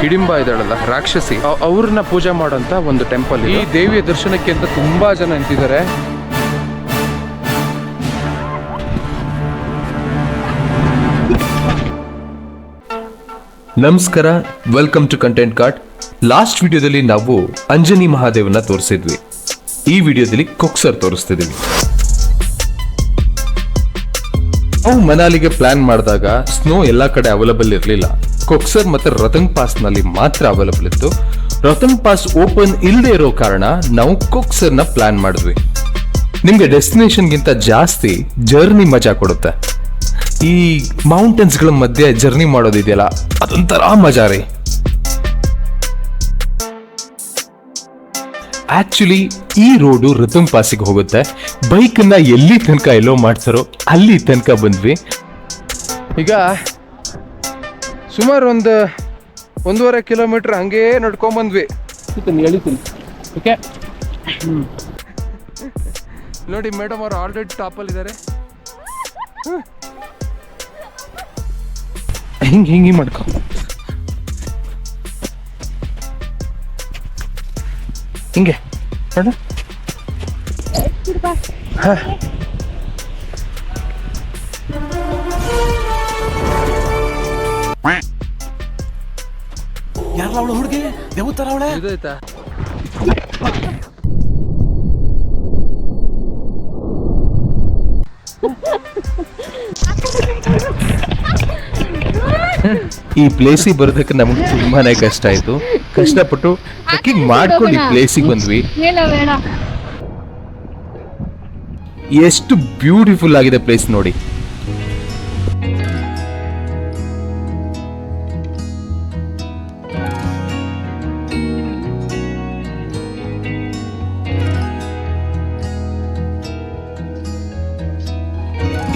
ಹಿಡಿಂಬ ಇದ್ದಾಳಲ್ಲ ರಾಕ್ಷಸಿ. ಅವ್ರನ್ನ ಪೂಜೆ ಮಾಡೋಂಥ ಒಂದು ಟೆಂಪಲ್ ಈ ದೇವಿಯ ದರ್ಶನಕ್ಕೆ ಅಂತ ತುಂಬಾ ಜನ ನಿಂತಿದ್ದಾರೆ. ನಮಸ್ಕಾರ welcome to content card last ವಿಡಿಯೋದಲ್ಲಿ ನಾವು ಅಂಜನಿ ಮಹಾದೇವನ ತೋರಿಸಿದ್ವಿ. ಈ ವಿಡಿಯೋದಲ್ಲಿ ಕೊಕ್ಸರ್ ತೋರಿಸ್ತಿದ್ದೀವಿ ನಾವು ಮನಾಲಿಗೆ ಪ್ಲಾನ್ ಮಾಡಿದಾಗ ಸ್ನೋ ಎಲ್ಲಾ ಕಡೆ ಅವೈಲಬಲ್ ಇರಲಿಲ್ಲ. ಕೊಕ್ಸರ್ ಮತ್ತೆ ರತನ್ ಪಾಸ್ನಲ್ಲಿ ಮಾತ್ರ ಅವೈಲಬಲ್ ಇತ್ತು. ರತನ್ ಪಾಸ್ ಓಪನ್ ಇಲ್ಲದೆ ಇರೋ ಕಾರಣ ನಾವು ಕೊಕ್ಸರ್ನ ಪ್ಲಾನ್ ಮಾಡಿದ್ವಿ. ನಿಮ್ಗೆ ಡೆಸ್ಟಿನೇಷನ್ಗಿಂತ ಜಾಸ್ತಿ ಜರ್ನಿ ಮಜಾ ಕೊಡುತ್ತೆ. ಈ ಮೌಂಟೇನ್ಸ್ಗಳ ಮಧ್ಯೆ ಜರ್ನಿ ಮಾಡೋದಿದೆಯಲ್ಲ, ಅದೊಂಥರ ಮಜಾ ರೀ. ಆಕ್ಚುಲಿ ಈ ರೋಡು ರತನ್ ಪಾಸಿಗೆ ಹೋಗುತ್ತೆ. ಬೈಕನ್ನ ಎಲ್ಲಿ ತನಕ ಎಲ್ಲೋ ಮಾಡ್ತಾರೋ ಅಲ್ಲಿ ತನಕ ಬಂದ್ವಿ. ಈಗ ಸುಮಾರು ಒಂದು ಒಂದೂವರೆ ಕಿಲೋಮೀಟರ್ ಹಂಗೇ ನಡ್ಕೊಂಬಂದ್ವಿ. ಎಳಿತೀನಿ. ಓಕೆ ನೋಡಿ ಮೇಡಮ್ ಅವರು ಆಲ್ರೆಡಿ ಟಾಪಲ್ಲಿ ಇದ್ದಾರೆ ಹಿಂಗೆ ಹಿಂಗೆ ಮಾಡ್ಕೊ. ಹಿಂಗೆ. ನೋಡ. ಹಾಂ. ಯಾರಲ್ಲ ಅವಳು ಹುಡುಗಿ? ದೇವತರ ಅವಳೆ ಇದಾಯ್ತಾ? ಈ ಪ್ಲೇಸಿಗೆ ಬರೋದಕ್ಕೆ ನಮ್ಗೆ ತುಂಬಾನೇ ಕಷ್ಟ ಆಯ್ತು. ಕಷ್ಟಪಟ್ಟು ಟ್ರೆಕ್ಕಿಂಗ್ ಮಾಡ್ಕೊಂಡು ಈ ಪ್ಲೇಸಿಗೆ ಬಂದ್ವಿ. ಎಷ್ಟು ಬ್ಯೂಟಿಫುಲ್ ಆಗಿದೆ ಪ್ಲೇಸ್ ನೋಡಿ.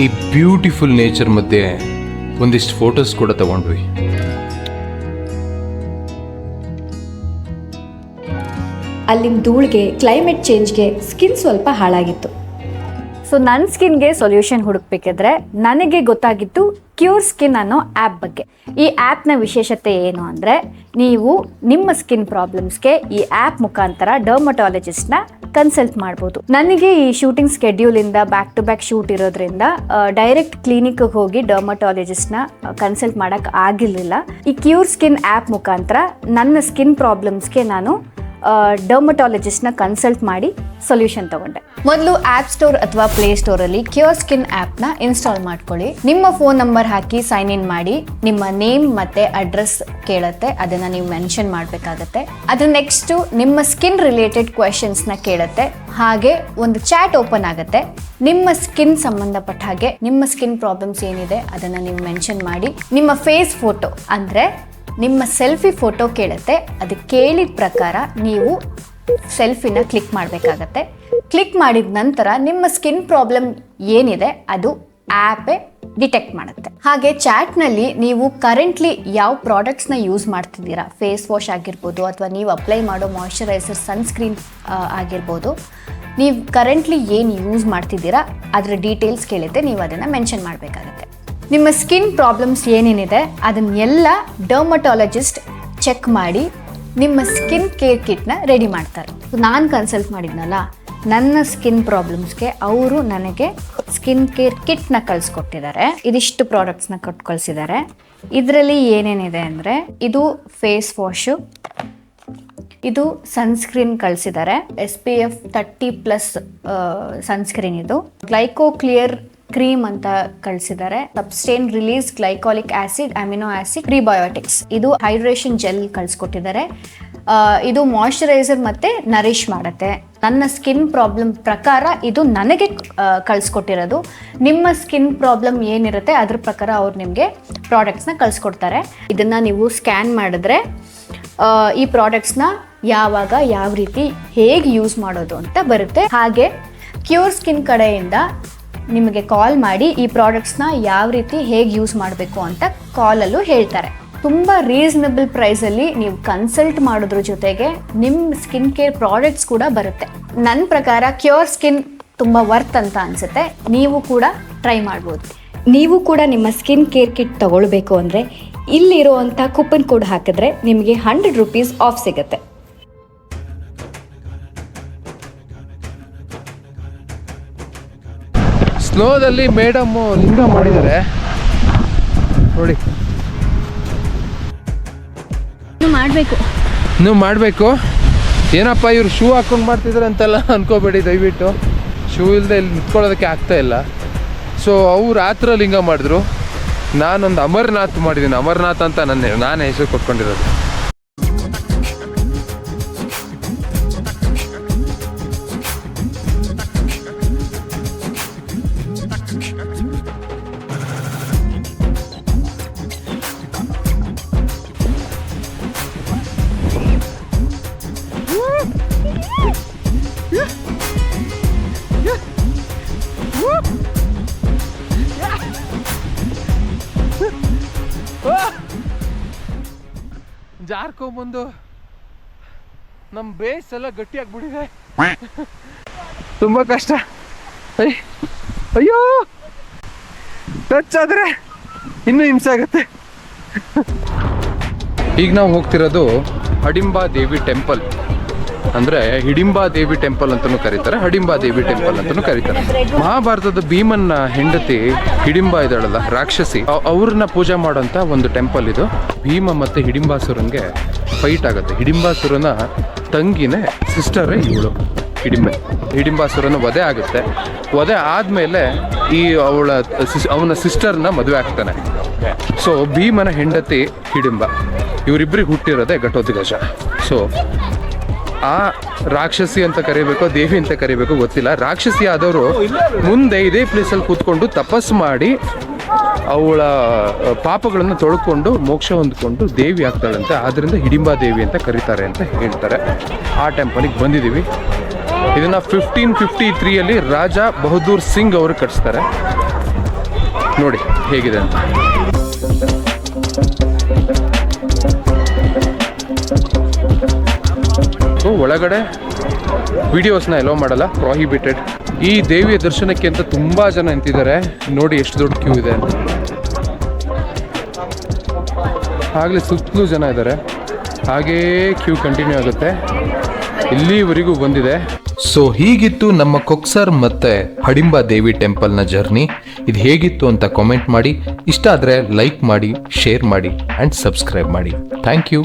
ಈ ಬ್ಯೂಟಿಫುಲ್ ನೇಚರ್ ಮಧ್ಯೆ ಒಂದಿಷ್ಟು ಫೋಟೋಸ್ ಕೂಡ ತಗೊಂಡ್ವಿ. ಅಲ್ಲಿನ ಧೂಳಿಗೆ ಕ್ಲೈಮೇಟ್ ಚೇಂಜ್ಗೆ ಸ್ಕಿನ್ ಸ್ವಲ್ಪ ಹಾಳಾಗಿತ್ತು. ಸೊ ನನ್ನ ಸ್ಕಿನ್ಗೆ ಸೊಲ್ಯೂಷನ್ ಹುಡುಕ್ಬೇಕಿದ್ರೆ ನನಗೆ ಗೊತ್ತಾಗಿತ್ತು ಕ್ಯೂರ್ ಸ್ಕಿನ್ ಅನ್ನೋ ಆ್ಯಪ್ ಬಗ್ಗೆ. ಈ ಆ್ಯಪ್ನ ವಿಶೇಷತೆ ಏನು ಅಂದರೆ, ನೀವು ನಿಮ್ಮ ಸ್ಕಿನ್ ಪ್ರಾಬ್ಲಮ್ಸ್ಗೆ ಈ ಆ್ಯಪ್ ಮುಖಾಂತರ ಡರ್ಮಟಾಲಜಿಸ್ಟ್ನ ಕನ್ಸಲ್ಟ್ ಮಾಡ್ಬೋದು. ನನಗೆ ಈ ಶೂಟಿಂಗ್ ಸ್ಕೆಡ್ಯೂಲಿಂದ ಬ್ಯಾಕ್ ಟು ಬ್ಯಾಕ್ ಶೂಟ್ ಇರೋದ್ರಿಂದ ಡೈರೆಕ್ಟ್ ಕ್ಲಿನಿಕ್ಗೆ ಹೋಗಿ ಡರ್ಮಟಾಲಜಿಸ್ಟ್ನ ಕನ್ಸಲ್ಟ್ ಮಾಡೋಕ್ಕೆ ಆಗಿರಲಿಲ್ಲ. ಈ ಕ್ಯೂರ್ ಸ್ಕಿನ್ ಆ್ಯಪ್ ಮುಖಾಂತರ ನನ್ನ ಸ್ಕಿನ್ ಪ್ರಾಬ್ಲಮ್ಸ್ಗೆ ನಾನು ಡರ್ಮಟಾಲಜಿಸ್ಟ್ನ ಕನ್ಸಲ್ಟ್ ಮಾಡಿ ಸೊಲ್ಯೂಷನ್ ತಗೊಂಡೆ. ಮೊದಲು ಆ್ಯಪ್ ಸ್ಟೋರ್ ಅಥವಾ ಪ್ಲೇ ಸ್ಟೋರಲ್ಲಿ ಕ್ಯೂರ್ ಸ್ಕಿನ್ ಆ್ಯಪ್ನ ಇನ್ಸ್ಟಾಲ್ ಮಾಡ್ಕೊಳ್ಳಿ. ನಿಮ್ಮ ಫೋನ್ ನಂಬರ್ ಹಾಕಿ ಸೈನ್ ಇನ್ ಮಾಡಿ, ನಿಮ್ಮ ನೇಮ್ ಮತ್ತೆ ಅಡ್ರೆಸ್ ಕೇಳುತ್ತೆ, ಅದನ್ನು ನೀವು ಮೆನ್ಷನ್ ಮಾಡಬೇಕಾಗತ್ತೆ. ಅದ್ರ ನೆಕ್ಸ್ಟು ನಿಮ್ಮ ಸ್ಕಿನ್ ರಿಲೇಟೆಡ್ ಕ್ವೆಶನ್ಸ್ನ ಕೇಳುತ್ತೆ. ಹಾಗೆ ಒಂದು ಚಾಟ್ ಓಪನ್ ಆಗುತ್ತೆ. ನಿಮ್ಮ ಸ್ಕಿನ್ ಸಂಬಂಧಪಟ್ಟ ಹಾಗೆ ನಿಮ್ಮ ಸ್ಕಿನ್ ಪ್ರಾಬ್ಲಮ್ಸ್ ಏನಿದೆ, ಅದನ್ನು ನೀವು ಮೆನ್ಷನ್ ಮಾಡಿ. ನಿಮ್ಮ ಫೇಸ್ ಫೋಟೋ ಅಂದರೆ ನಿಮ್ಮ ಸೆಲ್ಫಿ ಫೋಟೋ ಕೇಳುತ್ತೆ, ಅದು ಕೇಳಿದ ಪ್ರಕಾರ ನೀವು ಸೆಲ್ಫಿನ ಕ್ಲಿಕ್ ಮಾಡಬೇಕಾಗತ್ತೆ. ಕ್ಲಿಕ್ ಮಾಡಿದ ನಂತರ ನಿಮ್ಮ ಸ್ಕಿನ್ ಪ್ರಾಬ್ಲಮ್ ಏನಿದೆ, ಅದು ಆ್ಯಪೇ ಡಿಟೆಕ್ಟ್ ಮಾಡುತ್ತೆ. ಹಾಗೆ ಚಾಟ್ನಲ್ಲಿ ನೀವು ಕರೆಂಟ್ಲಿ ಯಾವ ಪ್ರಾಡಕ್ಟ್ಸ್ನ ಯೂಸ್ ಮಾಡ್ತಿದ್ದೀರಾ? ಫೇಸ್ ವಾಶ್ ಆಗಿರ್ಬೋದು ಅಥವಾ ನೀವು ಅಪ್ಲೈ ಮಾಡೋ ಮಾಯ್ಶ್ಚರೈಸರ್, ಸನ್ಸ್ಕ್ರೀನ್ ಆಗಿರ್ಬೋದು. ನೀವು ಕರೆಂಟ್ಲಿ ಏನು ಯೂಸ್ ಮಾಡ್ತಿದ್ದೀರಾ, ಅದರ ಡೀಟೇಲ್ಸ್ ಕೇಳುತ್ತೆ, ನೀವು ಅದನ್ನು ಮೆನ್ಷನ್ ಮಾಡಬೇಕಾಗತ್ತೆ. ನಿಮ್ಮ ಸ್ಕಿನ್ ಪ್ರಾಬ್ಲಮ್ಸ್ ಏನೇನಿದೆ ಅದನ್ನೆಲ್ಲ ಡರ್ಮಟಾಲಜಿಸ್ಟ್ ಚೆಕ್ ಮಾಡಿ ನಿಮ್ಮ ಸ್ಕಿನ್ ಕೇರ್ ಕಿಟ್ನ ರೆಡಿ ಮಾಡ್ತಾರೆ. ನಾನು ಕನ್ಸಲ್ಟ್ ಮಾಡಿದ್ನಲ್ಲ, ನನ್ನ ಸ್ಕಿನ್ ಪ್ರಾಬ್ಲಮ್ಸ್ಗೆ ಅವರು ನನಗೆ ಸ್ಕಿನ್ ಕೇರ್ ಕಿಟ್ನ ಕಳಿಸ್ಕೊಟ್ಟಿದ್ದಾರೆ. ಇದಿಷ್ಟು ಪ್ರಾಡಕ್ಟ್ಸ್ನ ಕೊಟ್ಟು ಕಳಿಸಿದ್ದಾರೆ. ಇದರಲ್ಲಿ ಏನೇನಿದೆ ಅಂದರೆ, ಇದು ಫೇಸ್ ವಾಶು, ಇದು ಸನ್ಸ್ಕ್ರೀನ್ ಕಳಿಸಿದ್ದಾರೆ. S P F thirty plus sunscreen ಇದು. ಗ್ಲೈಕೋ ಕ್ಲಿಯರ್ ಕ್ರೀಮ್ ಅಂತ ಕಳಿಸಿದ್ದಾರೆ ಸಬ್ಸ್ಟೇನ್ release glycolic acid amino acid prebiotics ಇದು ಹೈಡ್ರೇಷನ್ ಜೆಲ್ ಕಳಿಸ್ಕೊಟ್ಟಿದ್ದಾರೆ ಇದು ಮಾಯಶ್ಚರೈಸರ್ ಮತ್ತೆ ನರಿಶ್ ಮಾಡುತ್ತೆ. ನನ್ನ ಸ್ಕಿನ್ ಪ್ರಾಬ್ಲಮ್ ಪ್ರಕಾರ ಇದು ನನಗೆ ಕಳಿಸ್ಕೊಟ್ಟಿರೋದು. ನಿಮ್ಮ ಸ್ಕಿನ್ ಪ್ರಾಬ್ಲಮ್ ಏನಿರುತ್ತೆ ಅದ್ರ ಪ್ರಕಾರ ಅವ್ರು ನಿಮಗೆ ಪ್ರಾಡಕ್ಟ್ಸ್ನ ಕಳಿಸ್ಕೊಡ್ತಾರೆ. ಇದನ್ನು ನೀವು ಸ್ಕ್ಯಾನ್ ಮಾಡಿದ್ರೆ ಈ ಪ್ರಾಡಕ್ಟ್ಸ್ನ ಯಾವಾಗ, ಯಾವ ರೀತಿ, ಹೇಗೆ ಯೂಸ್ ಮಾಡೋದು ಅಂತ ಬರುತ್ತೆ. ಹಾಗೆ ಕ್ಯೂರ್ ಸ್ಕಿನ್ ಕಡೆಯಿಂದ ನಿಮಗೆ ಕಾಲ್ ಮಾಡಿ ಈ ಪ್ರಾಡಕ್ಟ್ಸ್ನ ಯಾವ ರೀತಿ ಹೇಗೆ ಯೂಸ್ ಮಾಡಬೇಕು ಅಂತ ಕಾಲಲ್ಲೂ ಹೇಳ್ತಾರೆ. ತುಂಬ ರೀಸನಬಲ್ ಪ್ರೈಸಲ್ಲಿ ನೀವು ಕನ್ಸಲ್ಟ್ ಮಾಡೋದ್ರ ಜೊತೆಗೆ ನಿಮ್ಮ ಸ್ಕಿನ್ ಕೇರ್ ಪ್ರಾಡಕ್ಟ್ಸ್ ಕೂಡ ಬರುತ್ತೆ. ನನ್ನ ಪ್ರಕಾರ ಕ್ಯೂರ್ ಸ್ಕಿನ್ ತುಂಬ ವರ್ತ್ ಅಂತ ಅನಿಸುತ್ತೆ. ನೀವು ಕೂಡ ಟ್ರೈ ಮಾಡ್ಬೋದು. ನೀವು ಕೂಡ ನಿಮ್ಮ ಸ್ಕಿನ್ ಕೇರ್ ಕಿಟ್ ತಗೊಳ್ಬೇಕು ಅಂದರೆ ಇಲ್ಲಿರುವಂಥ ಕೂಪನ್ ಕೋಡ್ ಹಾಕಿದ್ರೆ ನಿಮಗೆ ಹಂಡ್ರೆಡ್ ರುಪೀಸ್ ಆಫ್ ಸಿಗುತ್ತೆ. ಸ್ನೋದಲ್ಲಿ ಮೇಡಮ್ ಲಿಂಗ ಮಾಡಿದ್ದಾರೆ. ನೋಡಿ. ಮಾಡಬೇಕು. ನೀವು ಮಾಡಬೇಕು. ಏನಪ್ಪ ಇವ್ರು ಶೂ ಹಾಕೊಂಡು ಮಾಡ್ತಿದ್ರೆ ಅಂತೆಲ್ಲ ಅನ್ಕೋಬೇಡಿ ದಯವಿಟ್ಟು. ಶೂ ಇಲ್ಲದೆ ಇಲ್ಲಿ ನಿಂತ್ಕೊಳ್ಳೋದಕ್ಕೆ ಆಗ್ತಾ ಇಲ್ಲ. ಸೊ ಅವ್ರು ಆತ್ರ ಥರ ಲಿಂಗ ಮಾಡಿದ್ರು. ನಾನೊಂದು ಅಮರ್ನಾಥ್ ಮಾಡಿದ್ದೀನಿ. ಅಮರ್ನಾಥ್ ಅಂತ ನನ್ನ ನಾನು ಹೆಸರು ಕೊಟ್ಕೊಂಡಿರೋದು. ಜಾರ್ಕೊಂಬಂದು ನಮ್ಮ ಬೇಸ್ ಎಲ್ಲ ಗಟ್ಟಿಯಾಗ್ಬಿಟ್ಟಿದೆ. ತುಂಬ ಕಷ್ಟ. ಅಯ್ಯ! ಟಚ್ ಆದರೆ ಇನ್ನೂ ಹಿಂಸೆ ಆಗುತ್ತೆ. ಈಗ ನಾವು ಹೋಗ್ತಿರೋದು ಅಡಿಂಬಾ ದೇವಿ ಟೆಂಪಲ್. ಅಂದ್ರೆ ಹಿಡಿಂಬಾ ದೇವಿ ಟೆಂಪಲ್ ಅಂತಾನೂ ಕರೀತಾರೆ, ಹಡಿಂಬಾ ದೇವಿ ಟೆಂಪಲ್ ಅಂತಾನೂ ಕರೀತಾರೆ. ಮಹಾಭಾರತದ ಭೀಮನ್ನ ಹೆಂಡತಿ ಹಿಡಿಂಬಾ ಇದಳಲ್ಲ ರಾಕ್ಷಸಿ ಅವ್- ಅವ್ರನ್ನ ಪೂಜೆ ಮಾಡೋಂಥ ಒಂದು ಟೆಂಪಲ್ ಇದು. ಭೀಮ ಮತ್ತೆ ಹಿಡಿಂಬಾಸುರನ್ಗೆ ಫೈಟ್ ಆಗುತ್ತೆ. ಹಿಡಿಂಬಾಸುರನ ತಂಗಿನೇ ಸಿಸ್ಟರೇ ಇವಳು, ಹಿಡಿಂಬೆ. ಹಿಡಿಂಬಾಸುರನ ವಧೆ ಆಗುತ್ತೆ. ವಧೆ ಆದಮೇಲೆ ಈ ಅವಳ ಅವನ ಸಿಸ್ಟರ್ನ ಮದುವೆ ಆಗ್ತಾನೆ. ಸೊ ಭೀಮನ ಹೆಂಡತಿ ಹಿಡಿಂಬ. ಇವರಿಬ್ಬರಿಗೆ ಹುಟ್ಟಿರೋದೇ ಘಟೋದ್ಗಜ ಸೊ ಆ ರಾಕ್ಷಸಿ ಅಂತ ಕರಿಬೇಕು, ದೇವಿ ಅಂತ ಕರಿಬೇಕು ಗೊತ್ತಿಲ್ಲ. ರಾಕ್ಷಸಿ ಆದವರು ಮುಂದೆ ಇದೇ ಪ್ಲೇಸಲ್ಲಿ ಕೂತ್ಕೊಂಡು ತಪಸ್ಸು ಮಾಡಿ ಅವಳ ಪಾಪಗಳನ್ನು ತೊಳ್ಕೊಂಡು ಮೋಕ್ಷ ಹೊಂದ್ಕೊಂಡು ದೇವಿ ಆಗ್ತಾಳಂತೆ. ಆದ್ದರಿಂದ ಹಿಡಿಂಬಾ ದೇವಿ ಅಂತ ಕರೀತಾರೆ ಅಂತ ಹೇಳ್ತಾರೆ. ಆ ಟೆಂಪಲಿಗೆ ಬಂದಿದ್ದೀವಿ. ಇದನ್ನ ಫಿಫ್ಟೀನ್ ಫಿಫ್ಟಿ ತ್ರೀಯಲ್ಲಿ ರಾಜ ಬಹದ್ದೂರ್ ಸಿಂಗ್ ಅವರು ಕಟ್ಸ್ತಾರೆ. ನೋಡಿ ಹೇಗಿದೆ ಅಂತ. ಒಳಗಡೆ ವಿಡಿಯೋಸ್ನ ಎಲ್ಲೋ ಮಾಡಲ್ಲ ಪ್ರಾಹಿಬಿಟೆಡ್ ಈ ದೇವಿಯ ದರ್ಶನಕ್ಕೆ ಅಂತ ತುಂಬ ಜನ ನಿಂತಿದ್ದಾರೆ. ನೋಡಿ ಎಷ್ಟು ದೊಡ್ಡ ಕ್ಯೂ ಇದೆ ಅಂತ. ಆಗಲೇ ಸುತ್ತಲೂ ಜನ ಇದ್ದಾರೆ. ಹಾಗೇ ಕ್ಯೂ ಕಂಟಿನ್ಯೂ ಆಗುತ್ತೆ. ಇಲ್ಲಿವರೆಗೂ ಬಂದಿದೆ. ಸೊ ಹೀಗಿತ್ತು ನಮ್ಮ ಕೊಕ್ಸರ್ ಮತ್ತೆ ಹಡಿಂಬ ದೇವಿ ಟೆಂಪಲ್ನ ಜರ್ನಿ ಇದು ಹೇಗಿತ್ತು ಅಂತ ಕಾಮೆಂಟ್ ಮಾಡಿ. ಇಷ್ಟ ಆದರೆ ಲೈಕ್ ಮಾಡಿ ಶೇರ್ ಮಾಡಿ ಆ್ಯಂಡ್ ಸಬ್ಸ್ಕ್ರೈಬ್ ಮಾಡಿ. Thank you